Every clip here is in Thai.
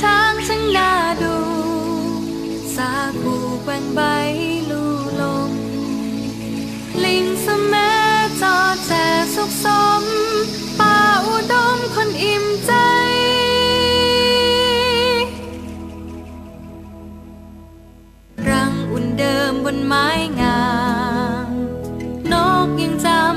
ช้างช่างน่าดู สาคูแกว่งใบลูลม ลิงสมแมัจอแจสุขสม ป่าอุดมคนอิ่มใจ รังอุ่นเดิมบนไม้งาม นกยังจำ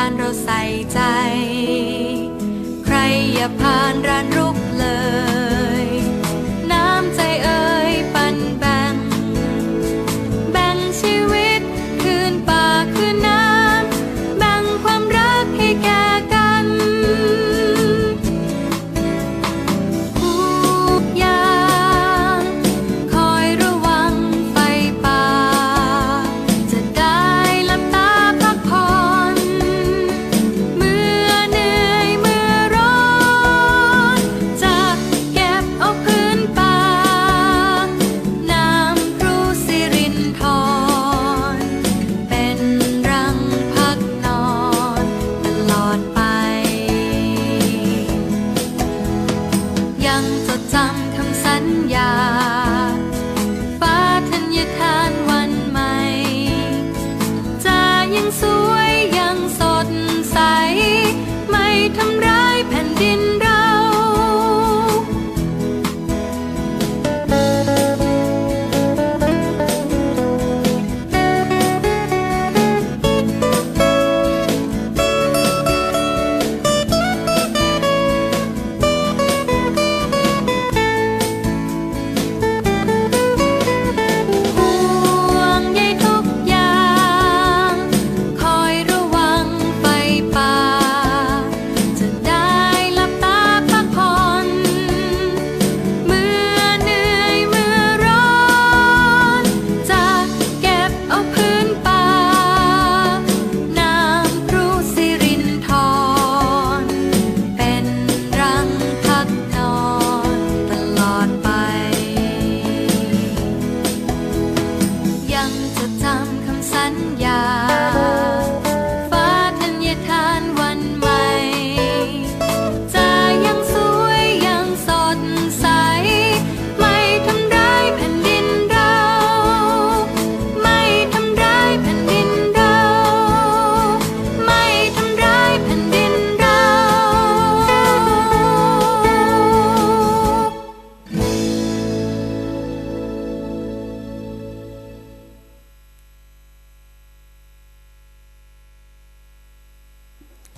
านเราใส่ใจ ใครอย่าผ่านร้านรุก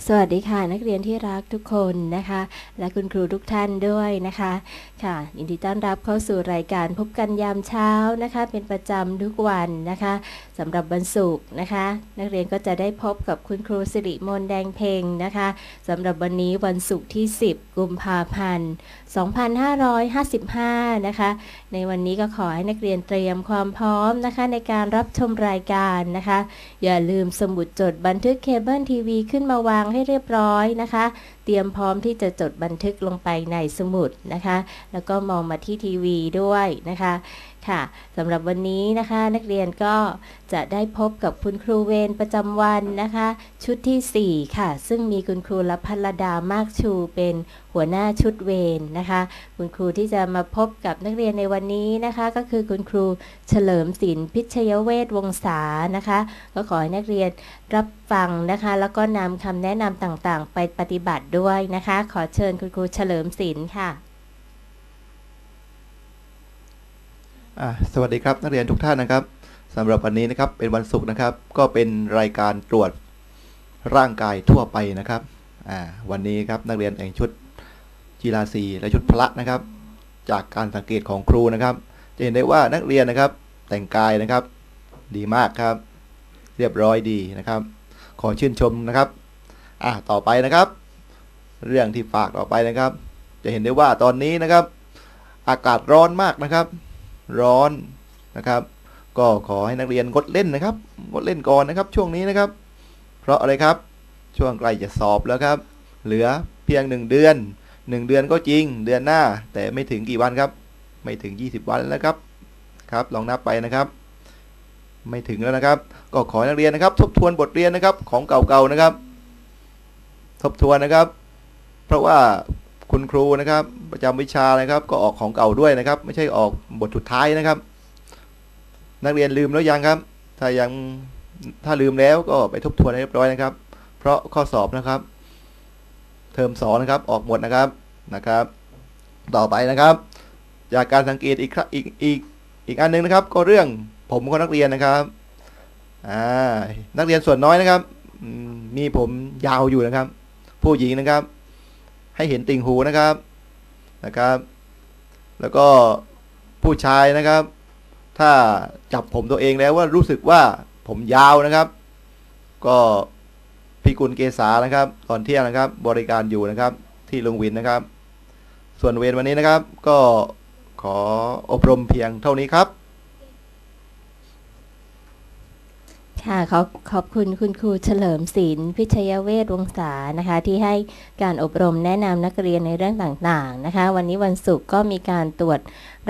สวัสดีค่ะ นักเรียนที่รักทุกคนนะคะ และคุณครูทุกท่านด้วยนะคะค่ะยินดีต้อนรับเข้าสู่รายการพบกันยามเช้านะคะ เป็นประจำทุกวันนะคะสำหรับวันศุกร์นะคะ นักเรียนก็จะได้พบกับคุณครูสิริมนต์แดงเพ็งนะคะสำหรับวันนี้วันศุกร์ที่ 10 กุมภาพันธ์ 2555 นะคะ ในวันนี้ก็ขอให้นักเรียนเตรียมความพร้อมนะคะ ในการรับชมรายการนะคะ อย่าลืมสมุดจดบันทึกเคเบิลทีวีขึ้นมาวางให้เรียบร้อยนะคะ เตรียมพร้อมที่จะจดบันทึกลงไปในสมุดนะคะ แล้วก็มองมาที่ทีวีด้วยนะคะ ค่ะสำหรับวันนี้นะคะนักเรียนก็จะได้พบกับคุณครูเวรประจำวันนะคะ ชุดทีสี่ 4 ค่ะ ซึ่งมีคุณครูละพัลดามากชูเป็นหัวหน้าชุดเวรนะคะ คุณครูที่จะมาพบกับนักเรียนในวันนี้นะคะ ก็คือคุณครูเฉลิมศิลป์พิชยเวทวงศานะคะ ก็ขอให้นักเรียนรับฟังนะคะ แล้วก็นำคำแนะนำต่างๆ ไปปฏิบัติด้วยนะคะ ขอเชิญคุณครูเฉลิมศิลป์ค่ะ อ่า สวัสดีครับนักเรียนทุกท่านนะครับสำหรับวันนี้นะครับเป็นวันศุกร์นะครับ ก็เป็นรายการตรวจร่างกายทั่วไปนะครับวันนี้ครับนักเรียนแต่งชุดกีฬาสีและชุดพละนะครับ จากการสังเกตของครูนะครับ จะเห็นได้ว่านักเรียนนะครับแต่งกายนะครับ ดีมากครับ เรียบร้อยดีนะครับ ขอชื่นชมนะครับอ่าต่อไปนะครับ เรื่องที่ฝากต่อไปนะครับ จะเห็นได้ว่าตอนนี้นะครับ อากาศร้อนมากนะครับ ร้อนนะครับ ก็ขอให้นักเรียนงดเล่นนะครับงดเล่นก่อนนะครับ ช่วงนี้นะครับ เพราะอะไรครับช่วงใกล้จะสอบแล้วครับ เหลือเพียงหนึ่งเดือนหนึ่งเดือนก็จริง เดือนหน้า แต่ไม่ถึงกี่วันครับ ไม่ถึง 20 วันแล้วครับครับ ลองนับไปนะครับ ไม่ถึงแล้วนะครับ ก็ขอให้นักเรียนนะครับ ทบทวนบทเรียนนะครับของเก่าๆนะครับ ทบทวนนะครับ เพราะว่า คุณครูนะครับ ประจำวิชานะครับก็ออกของเก่าด้วยนะครับ ไม่ใช่ออกบทสุดท้ายนะครับ นักเรียนลืมแล้วยังครับ ถ้ายังถ้าลืมแล้วก็ไปทบทวนให้เรียบร้อยนะครับ เพราะข้อสอบนะครับ เทอมสองนะครับออกหมดนะครับนะครับ ต่อไปนะครับ จากการสังเกตอีกครั้งอีกอีกอีกอันหนึงนะครับ ก็เรื่องผมของนักเรียนนะครับอ่านักเรียนส่วนน้อยนะครับมีผมยาวอยู่นะครับ ผู้หญิงนะครับ ให้เห็นติ่งหูนะครับนะครับ แล้วก็ผู้ชายนะครับ ถ้าจับผมตัวเองแล้วว่ารู้สึกว่าผมยาวนะครับ ก็พี่กุลเกษานะครับ ตอนเที่ยงนะครับ บริการอยู่นะครับ ที่โรงวินนะครับ ส่วนเวรวันนี้นะครับ ก็ขออบรมเพียงเท่านี้ครับ ค่ะขอขอบคุณคุณครูเฉลิมศิลป์พิชยเวทวงศานะคะ ที่ให้การอบรมแนะนำนักเรียนในเรื่องต่างๆนะคะ วันนี้วันศุกร์ก็มีการตรวจ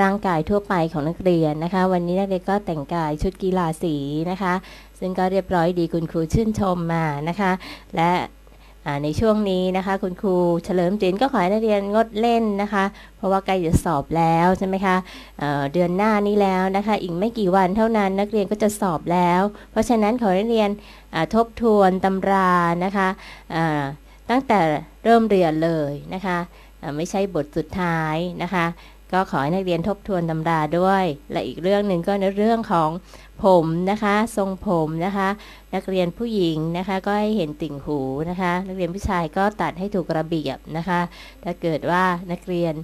ร่างกายทั่วไปของนักเรียนนะคะ วันนี้นักเรียนก็แต่งกายชุดกีฬาสีนะคะ ซึ่งก็เรียบร้อยดีคุณครูชื่นชมมานะคะ และ ในช่วงนี้นะคะ คุณครูเฉลิมศิลป์ก็ขอให้นักเรียนงดเล่นนะคะ เพราะว่าใกล้จะสอบแล้วใช่ไหมคะเเดือนหน้านี้แล้วนะคะ อีกไม่กี่วันเท่านั้นนักเรียนก็จะสอบแล้ว เพราะฉะนั้นขอให้นักเรียนทบทวนตำรานะคะตั้งแต่เริ่มเรียนเลยนะคะไม่ใช่บทสุดท้ายนะคะ ก็ขอให้นักเรียนทบทวนตำราด้วย และอีกเรื่องหนึ่งก็ในเรื่องของผมนะคะ ทรงผมนะคะ นักเรียนผู้หญิงนะคะ ก็ให้เห็นติ่งหูนะคะ นักเรียนผู้ชายก็ตัดให้ถูกระเบียบนะคะ ถ้าเกิดว่านักเรียน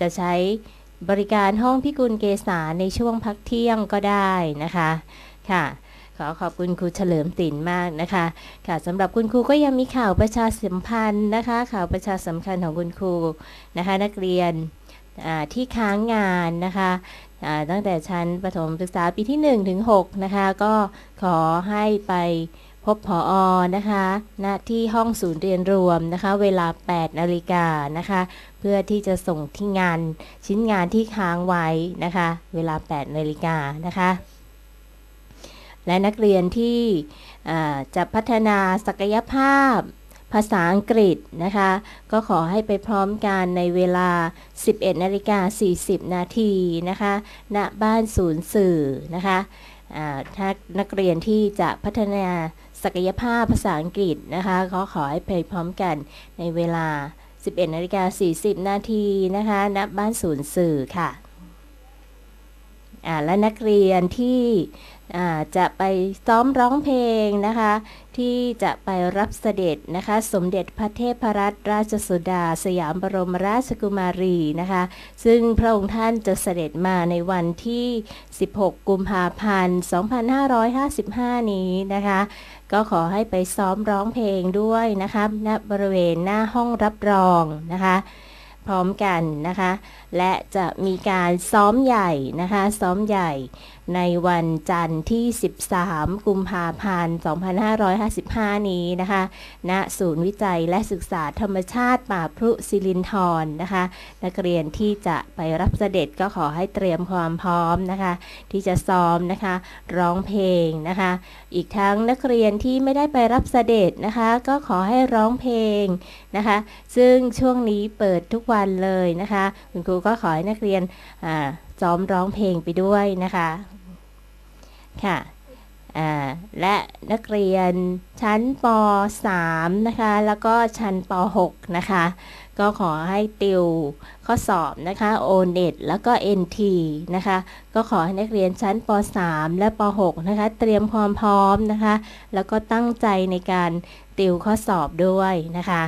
จะใช้บริการห้องพิกุลเกษาในช่วงพักเที่ยงก็ได้นะคะค่ะขอขอบคุณครูเฉลิมศิลป์มากนะคะ ค่ะสำหรับคุณครูก็ยังมีข่าวประชาสัมพันธ์นะคะ ข่าวประชาสัมพันธ์ของคุณครูนะคะ นักเรียน ที่ค้างงานนะคะตั้งแต่ชั้นประถมศึกษาปีที่ 1 ถึง 6 นะคะ ก็ขอให้ไปพบผออนะคะณที่ห้องศูนย์เรียนรวมนะคะ เวลา 8 นาฬิกานะคะ เพื่อที่จะส่งที่งานชิ้นงานที่ค้างไว้นะคะ เวลา 8 นาฬิกานะคะ และนักเรียนที่จะพัฒนาศักยภาพ ภาษาอังกฤษนะคะ ก็ขอให้ไปพร้อมกันในเวลา 11นาฬิกา40 นาทีนะคะณบ้านศูนย์สื่อนะคะถ้านักเรียนที่จะพัฒนาศักยภาพภาษาอังกฤษนะคะก็ขอให้ไปพร้อมกันในเวลา 11นาฬิกา40 นาทีนะคะณบ้านศูนย์สื่อค่ะและนักเรียนที่ จะไปซ้อมร้องเพลงนะคะ ที่จะไปรับเสด็จนะคะ สมเด็จพระเทพรัตนราชสุดา สยามบรมราชกุมารีนะคะ ซึ่งพระองค์ท่านจะเสด็จมาในวันที่ 16 กุมภาพันธ์ 2555 นี้นะคะ ก็ขอให้ไปซ้อมร้องเพลงด้วยนะคะณบริเวณหน้าห้องรับรองนะคะพร้อมกันนะคะ และจะมีการซ้อมใหญ่นะคะ ซ้อมใหญ่ ในวันจันทร์ที่ 13 กุมภาพันธ์ 2555 นี้นะคะณศูนย์วิจัยและศึกษาธรรมชาติป่าพรุสิรินธรนะคะ นักเรียนที่จะไปรับเสด็จก็ขอให้เตรียมความพร้อมนะคะ ที่จะซ้อมนะคะ ร้องเพลงนะคะ อีกทั้งนักเรียนที่ไม่ได้ไปรับเสด็จนะคะ ก็ขอให้ร้องเพลงนะคะ ซึ่งช่วงนี้เปิดทุกวันเลยนะคะ คุณครูก็ขอให้นักเรียนอ่า ซ้อมร้องเพลงไปด้วยนะคะค่ะและนักเรียนชั้นป .3 นะคะ แล้วก็ชั้นป .6 นะคะ ก็ขอให้ติวข้อสอบนะคะ O-NET แล้วก็ NT นะคะ ก็ขอให้นักเรียนชั้นป .3 และป .6 นะคะ เตรียมความพร้อมนะคะ แล้วก็ตั้งใจในการติวข้อสอบด้วยนะคะ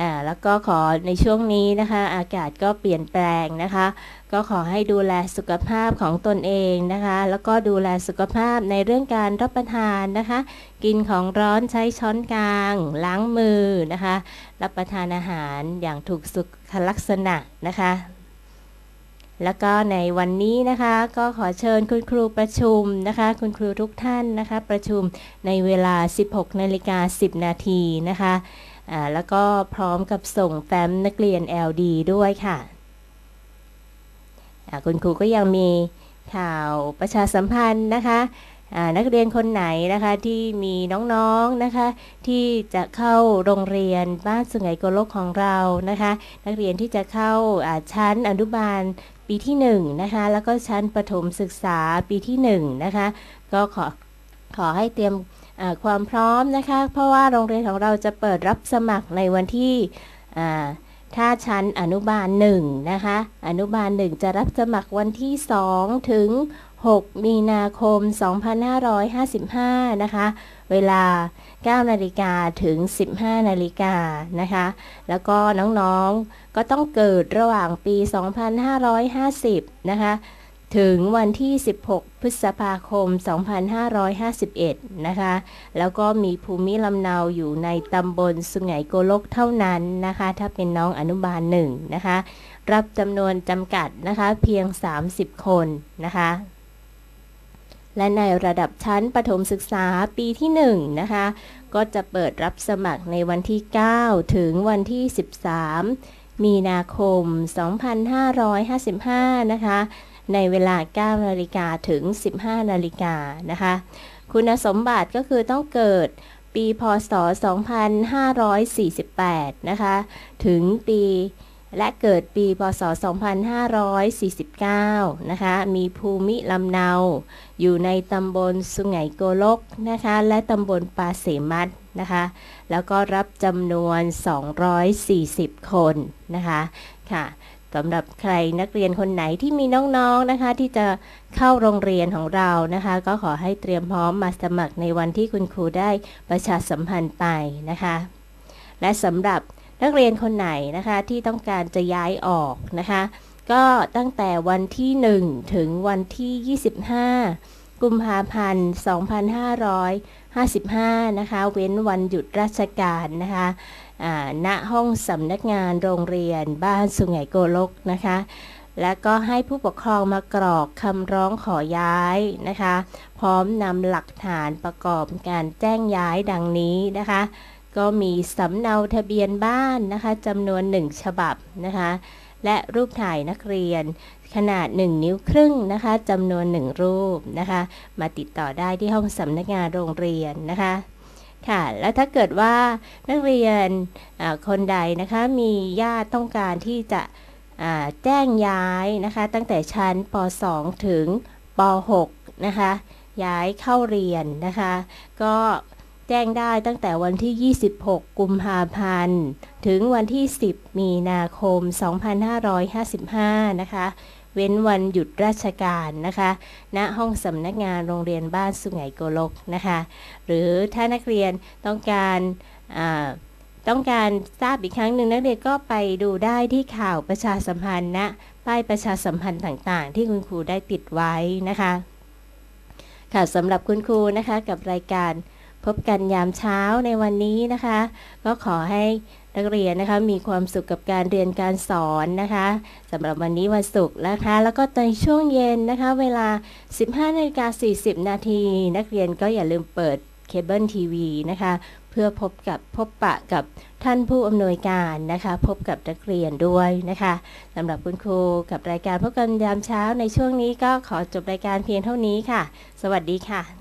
อ่าแล้วก็ขอในช่วงนี้นะคะ อากาศก็เปลี่ยนแปลงนะคะ ก็ขอให้ดูแลสุขภาพของตนเองนะคะ แล้วก็ดูแลสุขภาพในเรื่องการรับประทานนะคะ กินของร้อนใช้ช้อนกลาง ล้างมือนะคะ รับประทานอาหารอย่างถูกสุขลักษณะนะคะแล้วก็ในวันนี้นะคะก็ขอเชิญคุณครูประชุมนะคะ คุณครูทุกท่านนะคะ ประชุมในเวลา 16นาฬิกา10 นาทีนะคะ แล้วก็พร้อมกับส่งแฟ้มนักเรียน LD ด้วยค่ะ คุณครูก็ยังมีข่าวประชาสัมพันธ์นะคะนักเรียนคนไหนนะคะที่มีน้องๆนะคะ ที่จะเข้าโรงเรียนบ้านสุไหงโกลกของเรานะคะ นักเรียนที่จะเข้าชั้นอนุบาลปีที่หนึ่งนะคะแล้วก็ชั้นประถมศึกษาปีที่หนึ่งนะคะก็ขอขอให้เตรียม ความพร้อมนะคะ เพราะว่าโรงเรียนของเราจะเปิดรับสมัครในวันที่ถ้าชั้นอนุบาล1นะคะ อนุบาล 1 จะรับสมัครวันที่ 2 ถึง 6 มีนาคม 2555 นะคะ เวลา 9 นาฬิกาถึง 15 นาฬิกานะคะ แล้วก็น้องๆ ก็ต้องเกิดระหว่างปี 2550 นะคะ ถึงวันที่ 16 พฤษภาคม 2551 นะคะ แล้วก็มีภูมิลำเนาอยู่ในตำบลสุไหงโกลกเท่านั้นนะคะ ถ้าเป็นน้องอนุบาลหนึ่งนะคะ รับจำนวนจำกัดนะคะ เพียง 30 คนนะคะ และในระดับชั้นประถมศึกษาปีที่ 1 นะคะ ก็จะเปิดรับสมัครในวันที่ 9 ถึงวันที่ 13 มีนาคม 2555 นะคะ ในเวลา 9 นาฬิกาถึง 15 นาฬิกานะคะ คุณสมบัติก็คือต้องเกิดปีพศ 2548 นะคะ ถึงปีและเกิดปี พศ 2549 นะคะ มีภูมิลำเนา อยู่ในตำบลสุไหงโกลกนะคะ และตำบลปาเสมัดนะคะ แล้วก็รับจำนวน 240 คนนะคะ ค่ะ สำหรับใครนักเรียนคนไหนที่มีน้องๆนะคะ ที่จะเข้าโรงเรียนของเรานะคะ ก็ขอให้เตรียมพร้อมมาสมัครในวันที่คุณครูได้ประชาสัมพันธ์ไปนะคะ และสำหรับนักเรียนคนไหนนะคะที่ต้องการจะย้ายออกนะคะ ก็ตั้งแต่วันที่ 1 ถึงวันที่ 25 กุมภาพันธ์ 2555 นะคะ เว้นวันหยุดราชการนะคะ ณห้องสำนักงานโรงเรียนบ้านสุไหงโกลกนะคะ และก็ให้ผู้ปกครองมากรอกคำร้องขอย้ายนะคะ พร้อมนำหลักฐานประกอบการแจ้งย้ายดังนี้นะคะ ก็มีสำเนาทะเบียนบ้านนะคะจำนวนหนึ่งฉบับนะคะ และรูปถ่ายนักเรียนขนาด 1 นิ้วครึ่งนะคะจำนวน 1 รูปนะคะ มาติดต่อได้ที่ห้องสำนักงานโรงเรียนนะคะ ค่ะแล้วถ้าเกิดว่านักเรียนคนใดนะคะมีญาติต้องการที่จะแจ้งย้ายนะคะตั้งแต่ชั้นป .2 ถึงป .6 นะคะย้ายเข้าเรียนนะคะก็แจ้งได้ตั้งแต่วันที่ 26 กุมภาพันธ์ ถึงวันที่ 10 มีนาคม 2555 นะคะ เว้นวันหยุดราชการนะคะณห้องสำนักงานโรงเรียนบ้านสุไหงโกลกนะคะ หรือถ้านักเรียนต้องการต้องการทราบอีกครั้งหนึ่งนักเรียนก็ไปดูได้ที่ข่าวประชาสัมพันธ์ณป้ายประชาสัมพันธ์ต่างๆ ที่คุณครูได้ติดไว้นะคะค่ะสำหรับคุณครูนะคะกับรายการพบกันยามเช้าในวันนี้นะคะ ก็ขอให้ นักเรียนนะคะมีความสุขกับการเรียนการสอนนะคะสำหรับวันนี้วันศุกร์นะคะ แล้วก็ในช่วงเย็นนะคะ เวลา 15นาฬิกา40 นาที นักเรียนก็อย่าลืมเปิดเคเบิลทีวีนะคะ เพื่อพบกับพบปะกับท่านผู้อำนวยการนะคะ พบกับนักเรียนด้วยนะคะสำหรับคุณครูกับรายการพบกันยามเช้าในช่วงนี้ก็ขอจบรายการเพียงเท่านี้ค่ะ สวัสดีค่ะ